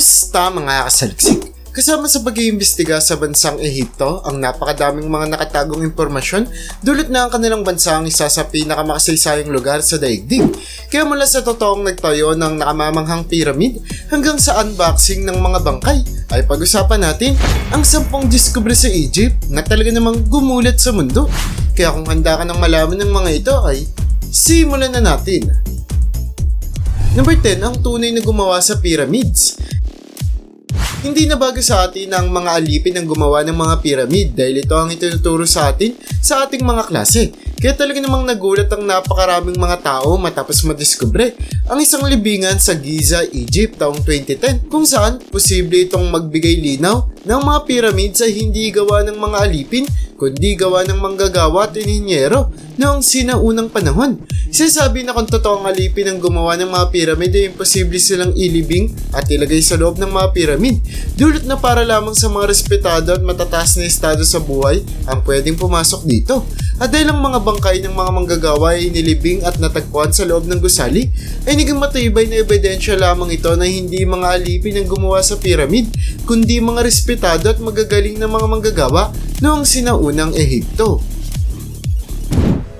Kumusta mga kasaliksik? Kasama sa pag-iimbestiga sa bansang Ehipto ang napakadaming mga nakatagong impormasyon dulot na ang kanilang bansa ang isa sa pinakamakasaysayang lugar sa daigdig. Kaya mula sa totoong nagtayo ng nakamamanghang pyramid hanggang sa unboxing ng mga bangkay ay pag-usapan natin ang sampung diskubre sa Egypt na talaga namang gumulat sa mundo. Kaya kung handa ka ng malaman ng mga ito ay simulan na natin. Number 10, ang tunay na gumawa sa pyramids. Hindi na bago sa atin ang mga alipin ang gumawa ng mga pyramid dahil ito ang itinuturo sa atin sa ating mga klase. Kaya talaga namang nagulat ang napakaraming mga tao matapos madiskubre ang isang libingan sa Giza, Egypt taong 2010 kung saan posible itong magbigay linaw ng mga pyramid sa hindi gawa ng mga alipin kundi gawa ng manggagawa at ininyero noong sinaunang panahon. Sinasabi na kung totoo ang alipin ang gumawa ng mga pyramid ay imposible silang ilibing at ilagay sa loob ng mga pyramid. Dulot na para lamang sa mga respetado at matataas na estado sa buhay ang pwedeng pumasok dito. At dahil ang mga bangkay ng mga manggagawa ay inilibing at natagpuan sa loob ng gusali, ay naging matibay na ebidensya lamang ito na hindi mga alipin ang gumawa sa pyramid, kundi mga respetado at magagaling na mga manggagawa noong sinaunang Ehipto.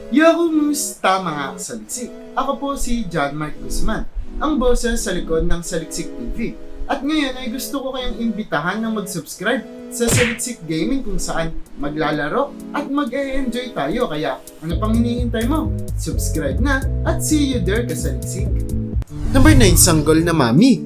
Yo, kumusta mga kasaliksik? Ako po si John Mark Guzman, ang boses sa likod ng Saliksik TV. At ngayon ay gusto ko kayong imbitahan na mag-subscribe sa Saliksik Gaming kung saan maglalaro at mag-e-enjoy tayo. Kaya ano pang hinihintay mo? Subscribe na at see you there kasaliksik. Number 9, Sanggol na Mami.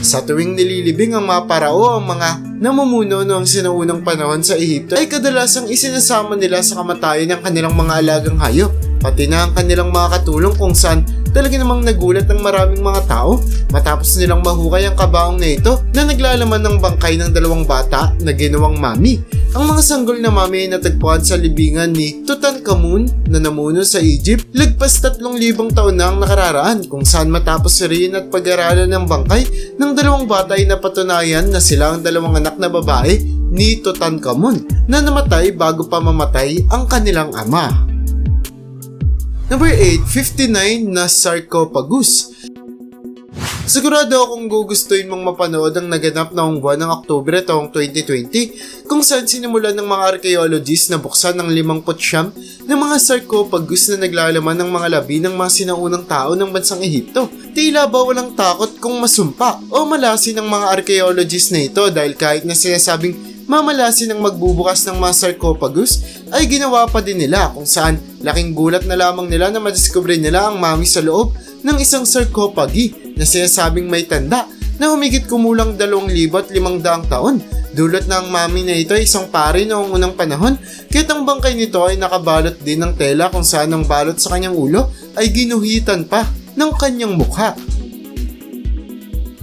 Sa tuwing nililibing ang mga parao ang mga namumuno noong sinaunang panahon sa Ehipto ay kadalasang isinasama nila sa kamatayan ng kanilang mga alagang hayop, pati na ang kanilang mga katulong kung saan talaga namang nagulat ng maraming mga tao matapos nilang mahukay ang kabaong na ito na naglalaman ng bangkay ng dalawang bata na ginawang mami. Ang mga sanggol na mami ay natagpuan sa libingan ni Tutankhamun na namuno sa Egypt lagpas 3,000 taon na ang nakararaan kung saan matapos rin at pag-aralan ng bangkay ng dalawang bata ay napatunayan na sila ang dalawang anak na babae ni Tutankhamun na namatay bago pa mamatay ang kanilang ama. Number 8, 59 na sarcophagus. Sigurado akong gugustuhin mong mapanood ang naganap noong buwan ng Oktubre taong 2020 kung saan sinimulan ng mga archaeologists na buksan ng 59 na mga sarcophagus na naglalaman ng mga labi ng mga sinaunang tao ng bansang Ehipto. Tila ba walang takot kung masumpa o malasin ng mga archaeologists na ito dahil kahit na sinasabing mamalasin ang magbubukas ng mga sarcophagus ay ginawa pa din nila kung saan laking gulat na lamang nila na madiskubre nila ang mami sa loob ng isang sarcophagi na sinasabing may tanda na humigit kumulang 2,500 taon. Dulot ang mami na ito ay isang pari noong unang panahon, kahit ang bangkay nito ay nakabalot din ng tela kung saan ang balot sa kanyang ulo ay ginuhitan pa ng kanyang mukha.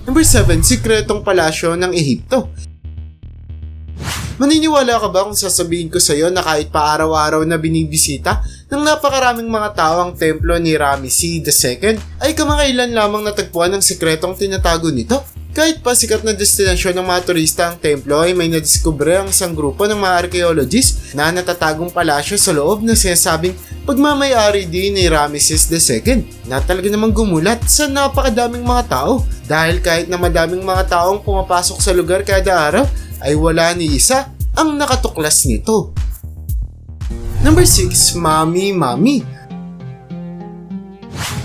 Number 7, Sikretong Palasyo ng Ehipto. Maniniwala ka ba kung sasabihin ko sa iyo na kahit pa araw-araw na binibisita ng napakaraming mga tao ang templo ni Ramesses II ay kamakailan lamang natagpuan ng sikretong tinatago nito? Kahit pa sikat na destinasyon ng mga turista ang templo ay may nadiskubre ang isang grupo ng mga archaeologists na natatagong palasyo sa loob na sinasabing pagmamayari din ni Ramesses II na talaga namang gumulat sa napakadaming mga tao dahil kahit na madaming mga taong pumapasok sa lugar kada araw ay wala ni isa ang nakatuklas nito. Number 6, Mami Mami.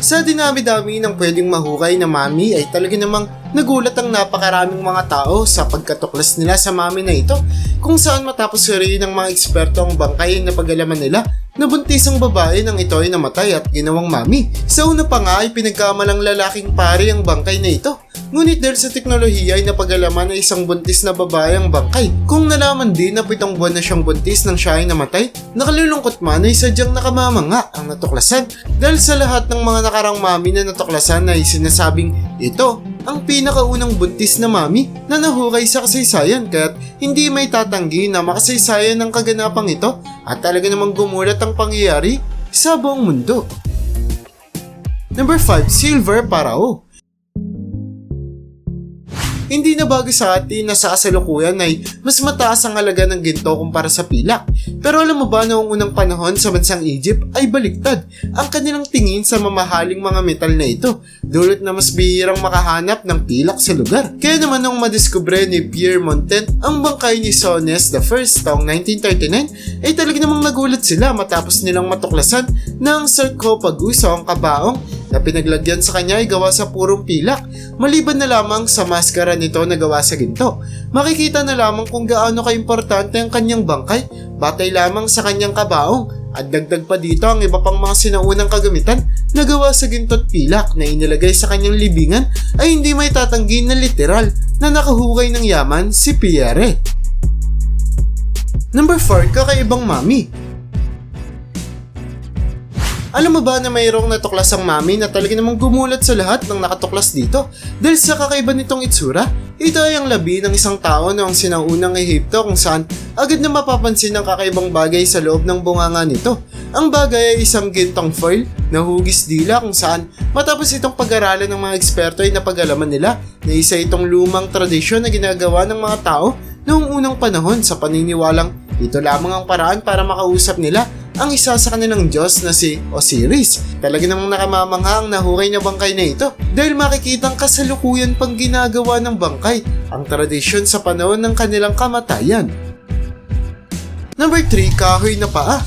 Sa dinami-dami ng pwedeng mahukay na mami ay talaga namang nagulat ang napakaraming mga tao sa pagkatuklas nila sa mami na ito kung saan matapos rin ng mga eksperto ang bangkay na pag-alaman nila na buntis ang babae nang ito ay namatay at ginawang mami. Sa una pa nga ay pinagkamalang lalaking pari ang bangkay na ito. Ngunit dahil sa teknolohiya ay napagalaman na isang buntis na babae ang bangkay. Kung nalaman din na pitong buwan na siyang buntis nang siya ay namatay, nakalulungkot man ay sadyang nakamamanga ang natuklasan. Dahil sa lahat ng mga nakarang mami na natuklasan ay sinasabing ito ang pinakaunang buntis na mami na nahukay sa kasaysayan kaya't hindi may tatanggi na makasaysayan ng kaganapang ito at talaga namang gumulat ang pangyayari sa buong mundo. Number 5, Silver Parao. Hindi na bago sa atin na sa kasalukuyan ay mas mataas ang halaga ng ginto kumpara sa pilak. Pero alam mo ba noong unang panahon sa bansang Egypt ay baliktad ang kanilang tingin sa mamahaling mga metal na ito, dulot na mas bihirang makahanap ng pilak sa lugar. Kaya naman nung madiskubre ni Pierre Montent ang bangkay ni Sones the First taong 1939 ay talaga namang nagulat sila matapos nilang matuklasan ng sarcophagus o ang kabaong na pinaglagyan sa kanya ay gawa sa purong pilak, maliban na lamang sa maskara nito na gawa sa ginto. Makikita na lamang kung gaano kaimportante ang kanyang bangkay, batay lamang sa kanyang kabaong, at dagdag pa dito ang iba pang mga sinaunang kagamitan na gawa sa ginto at pilak na inilagay sa kanyang libingan ay hindi may tatanggi na literal na nakahukay ng yaman si Pierre. Number 4, kakaibang mami. Alam mo ba na mayroong natuklas ang mami na talaga namang gumulat sa lahat ng nakatuklas dito? Dahil sa kakaiba nitong itsura, ito ay ang labi ng isang tao noong sinaunang Ehipto kung saan agad na mapapansin ang kakaibang bagay sa loob ng bunganga nito. Ang bagay ay isang gintong foil na hugis dila kung saan matapos itong pag-aralan ng mga eksperto ay napag-alaman nila na isa itong lumang tradisyon na ginagawa ng mga tao noong unang panahon sa paniniwalang ito lamang ang paraan para makausap nila ang isa sa kanilang Diyos na si Osiris. Talaga namang nakamamangha ang nahukay na bangkay na ito dahil makikitang kasalukuyan pang ginagawa ng bangkay ang tradisyon sa panahon ng kanilang kamatayan. Number 3, kahoy na paa.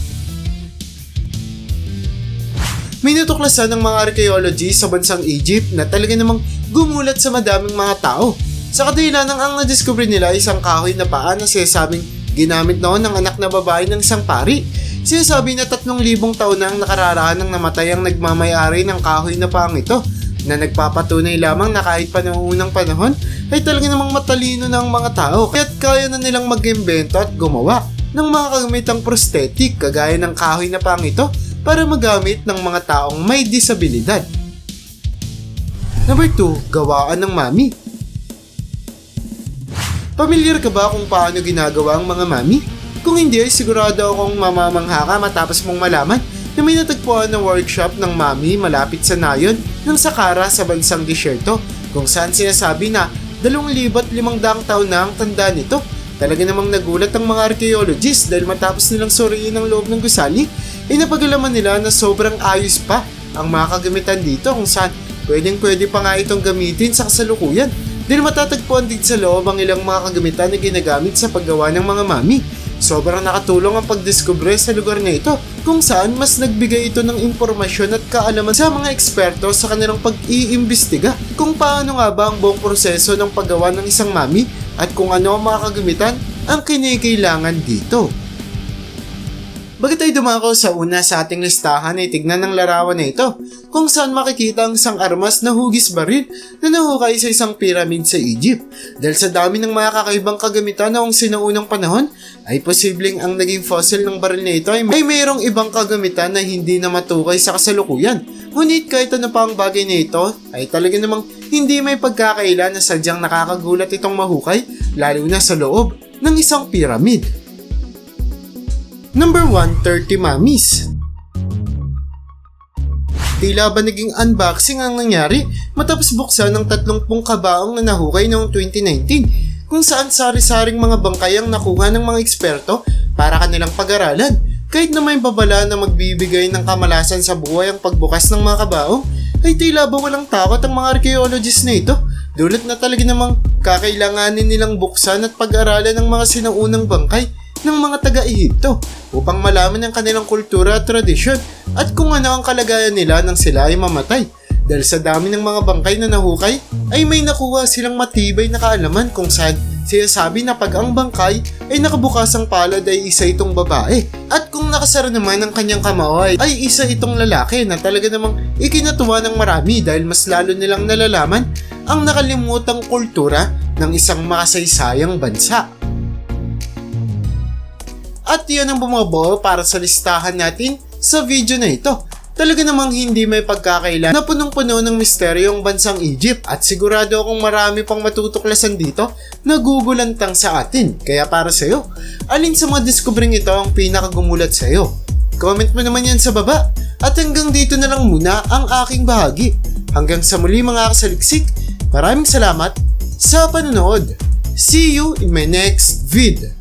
May natuklasan ng mga archaeologists sa bansang Egypt na talaga namang gumulat sa madaming mga tao. Sa kadahilan ng ang nadiscover nila isang kahoy na paa na sinasabing ginamit noon ng anak na babae ng isang pari. Sinasabi na 3,000 taon na ang nakararaan ng namatay ang nagmamayari ng kahoy na paang ito na nagpapatunay lamang na kahit pa noong unang panahon ay talaga namang matalino ng mga tao kaya't kaya na nilang mag-imbento at gumawa ng mga kagamitang prosthetic kagaya ng kahoy na paang ito para magamit ng mga taong may disabilidad. Number 2, gawaan ng mami. Pamilyar ka ba kung paano ginagawa ang mga mami? Kung hindi ay sigurado akong mamamangha ka matapos mong malaman na may natagpuan ng workshop ng mami malapit sa nayon ng Sakara sa bansang disyerto kung saan sinasabi na 2,500 taon na ang tanda nito. Talaga namang nagulat ang mga archaeologists dahil matapos nilang suriin ang loob ng gusali, ay napagalaman nila na sobrang ayos pa ang mga kagamitan dito kung saan pwedeng pwede pa nga itong gamitin sa kasalukuyan dahil matatagpuan din sa loob ang ilang mga kagamitan na ginagamit sa paggawa ng mga mami. Sobrang nakatulong ang pagdiskubre sa lugar na ito kung saan mas nagbigay ito ng impormasyon at kaalaman sa mga eksperto sa kanilang pag-iimbestiga kung paano nga ba ang buong proseso ng paggawa ng isang mami at kung ano ang mga kagamitan ang kinikailangan dito. Bago tayo dumako sa una sa ating listahan ay tignan ng larawan na ito kung saan makikita ang isang armas na hugis baril na nahukay sa isang pyramid sa Egypt. Dahil sa dami ng mga kakaibang kagamitan noong sinaunang panahon ay posibleng ang naging fossil ng baril na ito ay may mayroong ibang kagamitan na hindi na matukay sa kasalukuyan. Ngunit kahit ano pa ang bagay na ito ay talaga namang hindi may pagkakaila na sadyang nakakagulat itong mahukay lalo na sa loob ng isang pyramid. Number 1, 30 Mummies. Tila ba naging unboxing ang nangyari matapos buksan ng 30 kabaong na nahukay noong 2019 kung saan sari-saring mga bangkay ang nakuha ng mga eksperto para kanilang pag-aralan. Kahit na may babala na magbibigay ng kamalasan sa buhay ang pagbukas ng mga kabaong, ay tila ba walang takot ang mga archaeologists na ito? Dulot na talaga namang kakailanganin nilang buksan at pag-aralan ng mga sinaunang bangkay ng mga taga-Ehipto upang malaman ang kanilang kultura at tradisyon at kung ano ang kalagayan nila nang sila ay mamatay. Dahil sa dami ng mga bangkay na nahukay, ay may nakuha silang matibay na kaalaman kung saan sinasabi na pag ang bangkay ay nakabukasang palad ay isa itong babae. At kung nakasara naman ang kanyang kamao ay, ay isa itong lalaki na talaga namang ikinatuwa ng marami dahil mas lalo nilang nalalaman ang nakalimutang kultura ng isang makasaysayang bansa. At yan ang bumubuo para sa listahan natin sa video na ito. Talaga namang hindi may pagkakailan na punong-puno ng misteryo ang bansang Egypt at sigurado akong marami pang matutuklasan dito na gugulantang sa atin. Kaya para sa iyo, alin sa mga diskubring ito ang pinakagumulat sa iyo? Comment mo naman yan sa baba. At hanggang dito na lang muna ang aking bahagi. Hanggang sa muli mga kasaliksik, maraming salamat sa panonood. See you in my next vid.